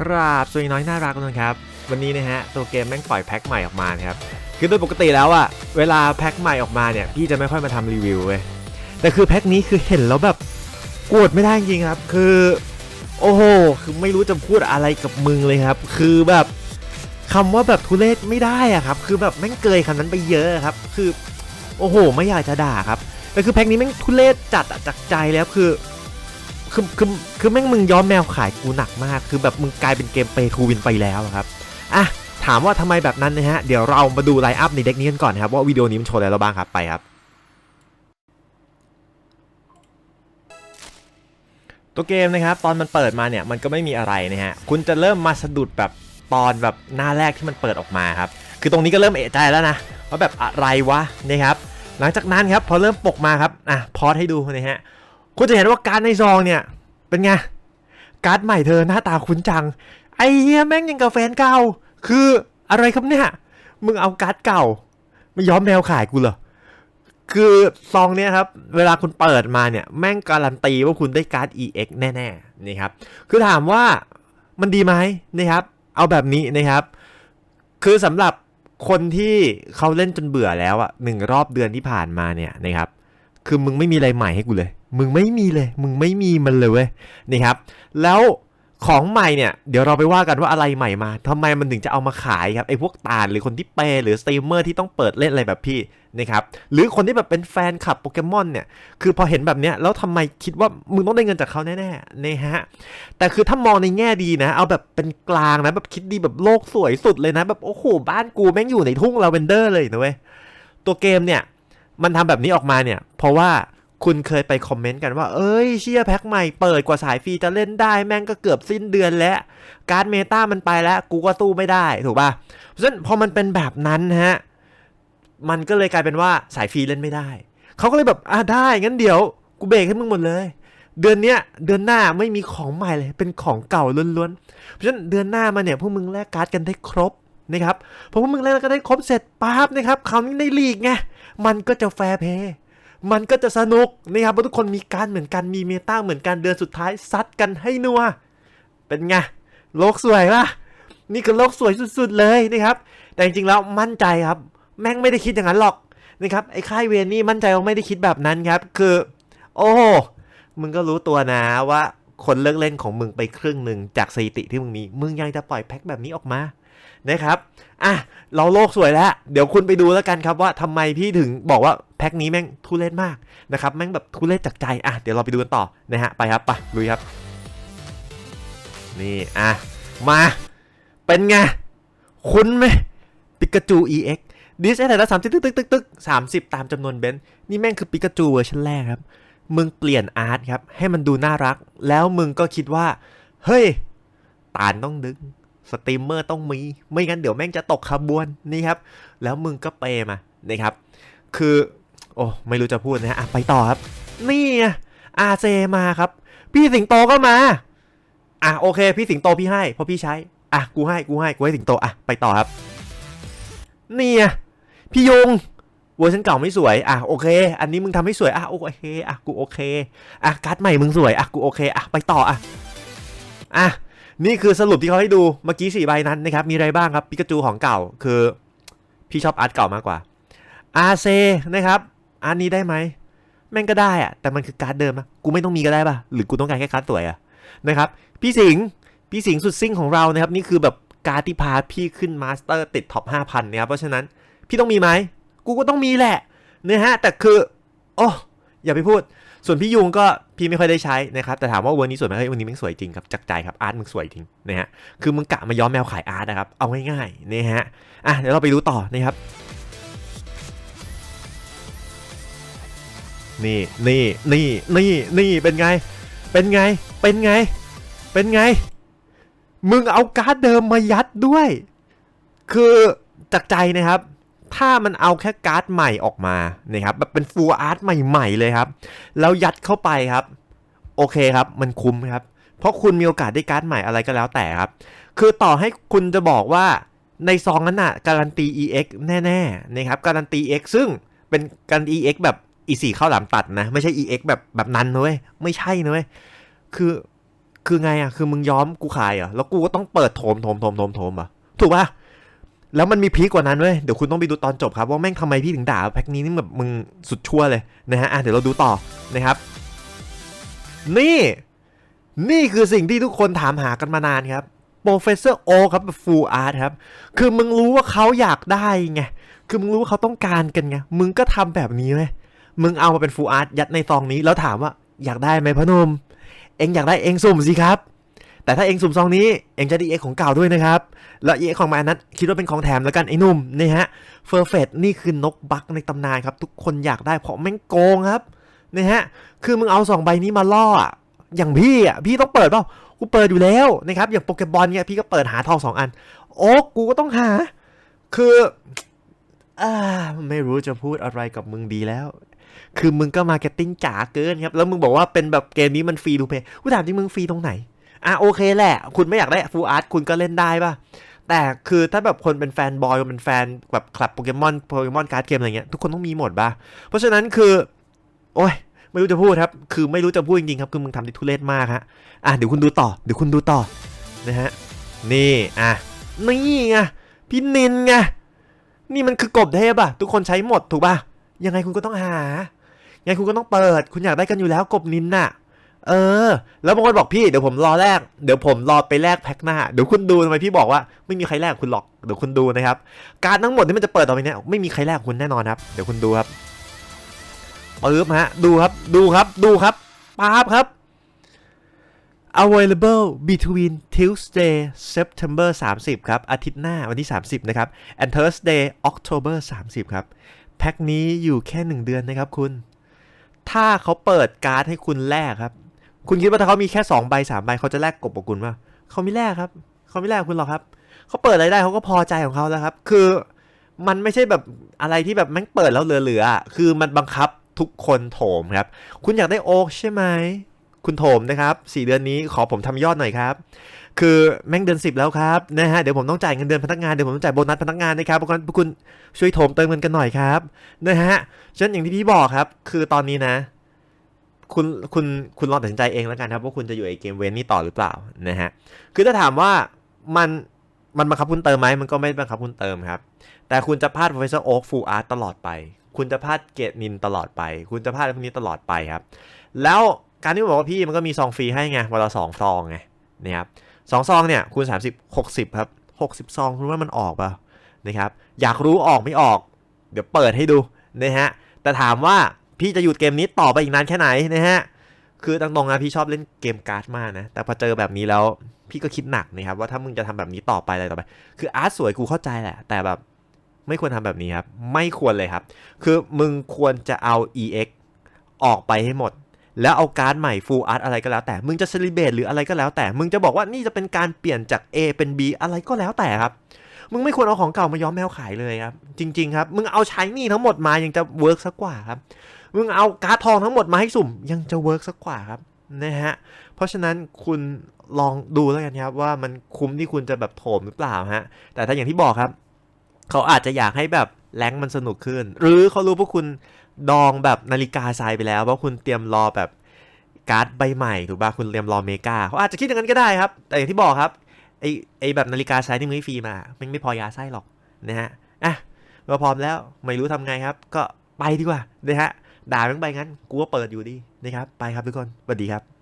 ครับสวัสดีน้อยน่ารักทุกคนครับ วันนี้นะฮะตัวเกมแม่งปล่อยแพ็คใหม่ออกมานะครับ คือโดยปกติแล้วอะเวลาแพ็คใหม่ออกมาเนี่ยพี่จะไม่ค่อยมาทำรีวิวเว้ย แต่คือแพ็คนี้คือเห็นแล้วแบบกดไม่ได้จริงครับ คือโอ้โห คือไม่รู้จะพูดอะไรกับมึงเลยครับ คือแบบคำว่าแบบทุเรศไม่ได้อะครับ คือแบบแม่งเกยคำนั้นไปเยอะครับ คือโอ้โห ไม่อยากจะด่าครับ แต่คือแพ็คนี้แม่งทุเรศจัดจากใจแล้วคือ คือคือคือแม่งมึงย้อมแมวขายกูหนักมาก คือแบบมึงกลายเป็นเกมเปย์ทูวินไปแล้วอะครับอะถามว่าทำไมแบบนั้นนะฮะ เดี๋ยวเรามาดูไลน์อัพในเด็กนี้กันก่อนนะครับว่าวิดีโอนี้มันโชว์อะไรเราบ้างครับไปครับตัวเกมนะครับตอนมันเปิดมาเนี่ยมันก็ไม่มีอะไรนะฮะคุณจะเริ่มมาสะดุดแบบตอนแบบหน้าแรกที่มันเปิดออกมาครับคือตรงนี้ก็เริ่มเอะใจแล้วนะว่าแบบอะไรวะนะครับหลังจากนั้นครับพอเริ่มปกมาครับอะพอสให้ดูนะฮะ คุณจะเห็นว่าการในซองเนี่ย เป็นไง การ์ดใหม่เธอหน้าตาคุ้นจัง ไอ้เหี้ยแม่งยังกับแฟนเก่า คืออะไรครับเนี่ย มึงเอาการ์ดเก่า ไมาย้อมแมวขายกูเหรอ คือซองเนี้ยครับ เวลาคุณเปิดมาเนี่ย แม่งการันตีว่าคุณได้การ์ด EX แน่ๆ นี่ครับ คือถามว่ามันดีไหมนะครับ เอาแบบนี้นะครับ คือสำหรับคนที่เขาเล่นจนเบื่อแล้วอะหนึ่งรอบเดือนที่ผ่านมาเนี่ยนะครับ คือมึงไม่มีอะไรใหม่ให้กูเลย มึงไม่มีเลย มึงไม่มีมันเลยเว้ยนี่ครับ แล้วของใหม่เนี่ยเดี๋ยวเราไปว่ากันว่าอะไรใหม่มาทำไมมันถึงจะเอามาขายครับไอ้พวกตาลหรือคนที่เปย์หรือสตรีมเมอร์ที่ต้องเปิดเล่นอะไรแบบพี่นะครับหรือคนที่แบบเป็นแฟนคลับโปเกมอนเนี่ยคือพอเห็นแบบเนี้ยแล้วทำไมคิดว่ามึงต้องได้เงินจากเขาแน่ๆนะฮะแต่คือถ้ามองในแง่ดีนะ เอาแบบเป็นกลางนะแบบคิดดีแบบโลกสวยสุดเลยนะ แบบโอ้โหบ้านกูแม่งอยู่ในทุ่งลาเวนเดอร์เลยนะเว้ยตัวเกมเนี่ย มันทำแบบนี้ออกมาเนี่ย เพราะว่าคุณเคยไปคอมเมนต์กันว่า เอ้ยเชียแพ็คใหม่เปิดกว่าสายฟรีจะเล่นได้แม่งก็เกือบสิ้นเดือนแล้ว การ์ดเมตามันไปแล้ว กูก็ตู้ไม่ได้ถูกป่ะ เพราะฉะนั้นพอมันเป็นแบบนั้นฮะ มันก็เลยกลายเป็นว่าสายฟรีเล่นไม่ได้ เขาก็เลยแบบอะได้ งั้นเดี๋ยว กูเบรกให้มึงหมดเลย เดือนเนี้ยเดือนหน้าไม่มีของใหม่เลย เป็นของเก่าล้วนๆ เพราะฉะนั้นเดือนหน้ามาเนี่ยพวกมึงแลกการ์ดกันได้ครบนะครับพอพวกมึงแลกกันได้ครบเสร็จปั๊บนะครับคราวนี้ในลีกไง มันก็จะแฟร์เพย์มันก็จะสนุกนะครับเพราทุกคนมีการเหมือนกันมีเมตาเหมือนกันเดือนสุดท้ายซัดกันให้นัวเป็นไงโลกสวยปะนี่คือโลกสวยสุด ๆเลยนะครับ แต่จริงๆแล้วมั่นใจครับ แม่งไม่ได้คิดอย่างนั้นหรอกนะครับไอ้ค่ายเวรนี่มั่นใจว่าไม่ได้คิดแบบนั้นครับ คือ โอ้มึงก็รู้ตัวนะว่า คนเลิกเล่นของมึงไปครึ่งหนึ่งจากสถิติที่มึงมี มึงยังจะปล่อยแพ็คแบบนี้ออกมานะครับอะเราโลกสวยแล้ว เดี๋ยวคุณไปดูแล้วกันครับว่าทำไมพี่ถึงบอกว่าแพ็คนี้แม่งทุเรศมากนะครับแม่งแบบทุเรศจากใจอะเดี๋ยวเราไปดูกันต่อนะฮะไปครับไปลุยครับ นี่อะมาเป็นไงคุ้นไหมปิกาจู EX ดิสแต่ละสามสิบตึกตึกตึกตึกสามสิบตามจำนวนเบนซ์นี่แม่งคือปิกาจูเวอร์ชันแรกครับ มึงเปลี่ยนอาร์ตครับ ให้มันดูน่ารัก แล้วมึงก็คิดว่า เฮ้ย ตาลต้องดึง สตรีมเมอร์ต้องมี ไม่งั้นเดี๋ยวแม่งจะตกขบวนนี่ครับ แล้วมึงก็เปมานะครับ คือ โอ้ไม่รู้จะพูดนะฮะอะไปต่อครับ นี่อาเซมาครับ พี่สิงโตก็มา อะโอเค พี่สิงโตพี่ให้เพราะพี่ใช้ อะกูให้กูให้กูให้สิงโตอะไปต่อครับ นี่พี่ยง เวอร์ชันเก่าไม่สวย อะโอเค อันนี้มึงทำให้สวย อะโอเค อะกูโอเค อะการ์ดใหม่มึงสวย อะกูโอเค อะไปต่อ อะ อะ นี่คือสรุปที่เขาให้ดู เมื่อกี้สี่ใบนั้นนะครับ มีอะไรบ้างครับ ปิกาจูของเก่า คือ พี่ชอบอาร์ตเก่ามากกว่า อาเซนะครับอาร์ตนี้ได้ไหม แม่งก็ได้อะแต่มันคือการ์ดเดิมอะกูไม่ต้องมีก็ได้ป่ะ หรือกูต้องการแค่การ์ดสวยอะนะครับ พี่สิงห์ พี่สิงห์สุดซิ่งของเรานะครับ นี่คือแบบการ์ดที่พาพี่ขึ้นมาสเตอร์ติดท็อป5,000นะครับ เพราะฉะนั้นพี่ต้องมีไหม กูก็ต้องมีแหละนะฮะแต่คือโอ้อย่าไปพูด ส่วนพี่ยุงก็พี่ไม่ค่อยได้ใช้นะครับแต่ถามว่าเวอร์นี้สวยไหมเฮ้ยวันนี้มันสวยจริงครับจากใจครับอาร์ตมึงสวยจริงนะฮะคือมึงกะมาย้อมแมวขายอาร์ตนะครับเอาง่ายๆนะฮะอะเดี๋ยวเราไปดูต่อนะครับนี่นี่นี่นี่นี่เป็นไง เป็นไง เป็นไง เป็นไง มึงเอาการ์ดเดิมมายัดด้วย คือจากใจนะครับ ถ้ามันเอาแค่การ์ดใหม่ออกมานะครับแบบเป็นฟูลอาร์ตใหม่ๆเลยครับ แล้วยัดเข้าไปครับ โอเคครับ มันคุ้มครับ เพราะคุณมีโอกาสได้การ์ดใหม่อะไรก็แล้วแต่ครับ คือต่อให้คุณจะบอกว่าในซองนั้นน่ะการันตี EX แน่ๆนะครับการันตี EX ซึ่งเป็นการันตี EX แบบ E4 เข้าวหลามตัดนะ ไม่ใช่ EX แบบแบบนั้นนะเว้ยไม่ใช่นะเว้ยคือคือไงอะคือมึงย้อมกูขายเหรอแล้วกูก็ต้องเปิดโถมโถมโถมโถมโถมอะถูกป่ะ แล้วมันมีพีคกว่านั้นเว้ย เดี๋ยวคุณต้องไปดูตอนจบครับ ว่าแม่งทำไมพี่ถึงด่าแพ็คนี้นี่แบบมึงสุดชั่วเลยนะฮะอะเดี๋ยวเราดูต่อนะครับ นี่ นี่คือสิ่งที่ทุกคนถามหากันมานานครับ Professor O ครับแบบ Full Art ครับ คือมึงรู้ว่าเขาอยากได้ไง คือมึงรู้ว่าเขาต้องการกันไง มึงก็ทำแบบนี้เว้ยมึงเอามาเป็น Full Art ยัดในซองนี้แล้วถามว่าอยากได้ไหมพนม เองอยากได้เองสุ่มสิครับ แต่ถ้าเองสุ่มซองนี้เองจะได้เอ็กของเก่าด้วยนะครับ แล้วเอ็กของมานั้นคิดว่าเป็นของแถมแล้วกันไอ้นุ่มนี่ฮะเฟอร์เฟตนี่คือนกบักในตำนานครับ ทุกคนอยากได้เพราะแม่งโกงครับนี่ฮะคือมึงเอาสองใบนี้มาล่ออะอย่างพี่อะพี่ต้องเปิดเปล่ากูเปิดอยู่แล้วนะครับอย่างโปเกบอลเนี่ยพี่ก็เปิดหาทองสองอัน โอ้กูก็ต้องหา คืออ่าไม่รู้จะพูดอะไรกับมึงดีแล้ว คือมึงก็มาร์เก็ตติ้งจ๋าเกินครับแล้วมึงบอกว่าเป็นแบบเกมนี้มันฟรีดูเพย์กูถามจริงมึงฟรีตรงไหน อะโอเคแหละ คุณไม่อยากได้ฟูลอาร์ตคุณก็เล่นได้ป่ะ แต่คือถ้าแบบคนเป็นแฟนบอยเป็นแฟนแบบคลับโปเกมอนโปเกมอนการ์ดเกมอะไรเงี้ยทุกคนต้องมีหมดป่ะ เพราะฉะนั้นคือ โอ้ยไม่รู้จะพูดครับ คือไม่รู้จะพูดจริงๆครับ คือมึงทำได้ทุเรศมากฮะ อะเดี๋ยวคุณดูต่อ เดี๋ยวคุณดูต่อนะฮะ นี่อะ นี่ไง พี่นินไง นี่มันคือกบเทพอะทุกคนใช้หมดถูกป่ะ ยังไงคุณก็ต้องหา ยังไงคุณก็ต้องเปิด คุณอยากได้กันอยู่แล้วกบนินน่ะ เออ แล้วบางคนบอกพี่เดี๋ยวผมรอแลกเดี๋ยวผมรอไปแลกแพ็คหน้า เดี๋ยวคุณดูทำไมพี่บอกว่าไม่มีใครแลกคุณหรอก เดี๋ยวคุณดูนะครับ การทั้งหมดที่มันจะเปิดต่อไปเนี้ยไม่มีใครแลกคุณแน่นอนครับ เดี๋ยวคุณดูครับปึ๊บฮะ ดูครับ ดูครับ ดูครับป๊าบครับ available between Tuesday September 30 ครับ อาทิตย์หน้าวันที่ 30 นะครับ and Thursday October 30 ครับ แพ็คนี้อยู่แค่ 1 เดือนนะครับคุณ ถ้าเขาเปิดการ์ดให้คุณแลกครับ คุณคิดว่าถ้าเขามีแค่2ใบ3ใบเขาจะแลกกบกับคุณป่ะเขาไม่แลกครับเขาไม่แลกคุณหรอกครับเขาเปิดอะไรได้เขาก็พอใจของเขาแล้วครับ คือมันไม่ใช่แบบอะไรที่แบบแม่งเปิดแล้วเหลือๆอะคือมันบังคับทุกคนโถมครับ คุณอยากได้โอ๊กใช่ไหมคุณโถมนะครับ4เดือนนี้ขอผมทำยอดหน่อยครับ คือแม่งเดือน10 แล้วครับนะฮะเดี๋ยวผมต้องจ่ายเงินเดือนพนักงานเดี๋ยวผมต้องจ่ายโบนัสพนักงานนะครับเพราะฉะนั้นพวกคุณช่วยโถมเติมเงินกันหน่อยครับนะฮะฉะนั้นอย่างที่พี่บอกครับ คือตอนนี้นะ คุณคุณคุณลองตัดสินใจเองแล้วกันครับว่าคุณจะอยู่ไอเกมเวนนี่ต่อหรือเปล่านะฮะคือถ้าถามว่ามันมันบังคับคุณเติมไหมมันก็ไม่บังคับคุณเติมครับ แต่คุณจะพลาด Professor Oak Full Art ตลอดไป คุณจะพลาดเกตนินตลอดไป คุณจะพลาดพวกนี้ตลอดไปครับ แล้วการที่บอกว่าพี่มันก็มีซองฟรีให้ไงวันละสองซองไงนะครับสองซองเนี่ยคูณ30 60 ครับ 60 ซองคุณว่ามันออกเปล่านะครับ อยากรู้ออกไม่ออก เดี๋ยวเปิดให้ดูนะฮะแต่ถามว่า พี่จะหยุดเกมนี้ต่อไปอีกนานแค่ไหนนะฮะคือตรงๆนะพี่ชอบเล่นเกมการ์ดมากนะ แต่พอเจอแบบนี้แล้วพี่ก็คิดหนักนะครับว่าถ้ามึงจะทำแบบนี้ต่อไปอะไรต่อไป คืออาร์ตสวยกูเข้าใจแหละ แต่แบบไม่ควรทำแบบนี้ครับ ไม่ควรเลยครับ คือมึงควรจะเอา EX ออกไปให้หมด แล้วเอาการ์ดใหม่ Full Art อะไรก็แล้วแต่ มึงจะเซเลบ a t e หรืออะไรก็แล้วแต่ มึงจะบอกว่านี่จะเป็นการเปลี่ยนจาก A เป็น B อะไรก็แล้วแต่ครับ มึงไม่ควรเอาของเก่ามาย้อมแมวขายเลยครับ จริง ๆ ครับ มึงเอาใช้นี่ทั้งหมดมายังจะเวิร์กสักกว่าครับ มึงเอาการ์ดทองทั้งหมดมาให้สุ่มยังจะเวิร์กสักกว่าครับนะฮะ เพราะฉะนั้นคุณลองดูแล้วกันครับว่ามันคุ้มที่คุณจะแบบโถมหรือเปล่าฮะ แต่ถ้าอย่างที่บอกครับ เขาอาจจะอยากให้แบบแรงมันสนุกขึ้น หรือเขารู้พวกคุณดองแบบนาฬิกาทรายไปแล้วว่าคุณเตรียมรอแบบการ์ดใบใหม่ถูกป่ะคุณเตรียมรอเมกาเขาอาจจะคิดอย่างนั้นก็ได้ครับ แต่อย่างที่บอกครับไอไอแบบนาฬิกาทรายที่มึงให้ฟรีมามันไม่พอยาไส้หรอกนะฮะอะเราพร้อมแล้วไม่รู้ทำไงครับ ก็ไปดีกว่านะฮะ ด่าม่งไปงั้นกูก็เปิดอยู่ดีนะครับ ไปครับทุกคนสวัสดีครับ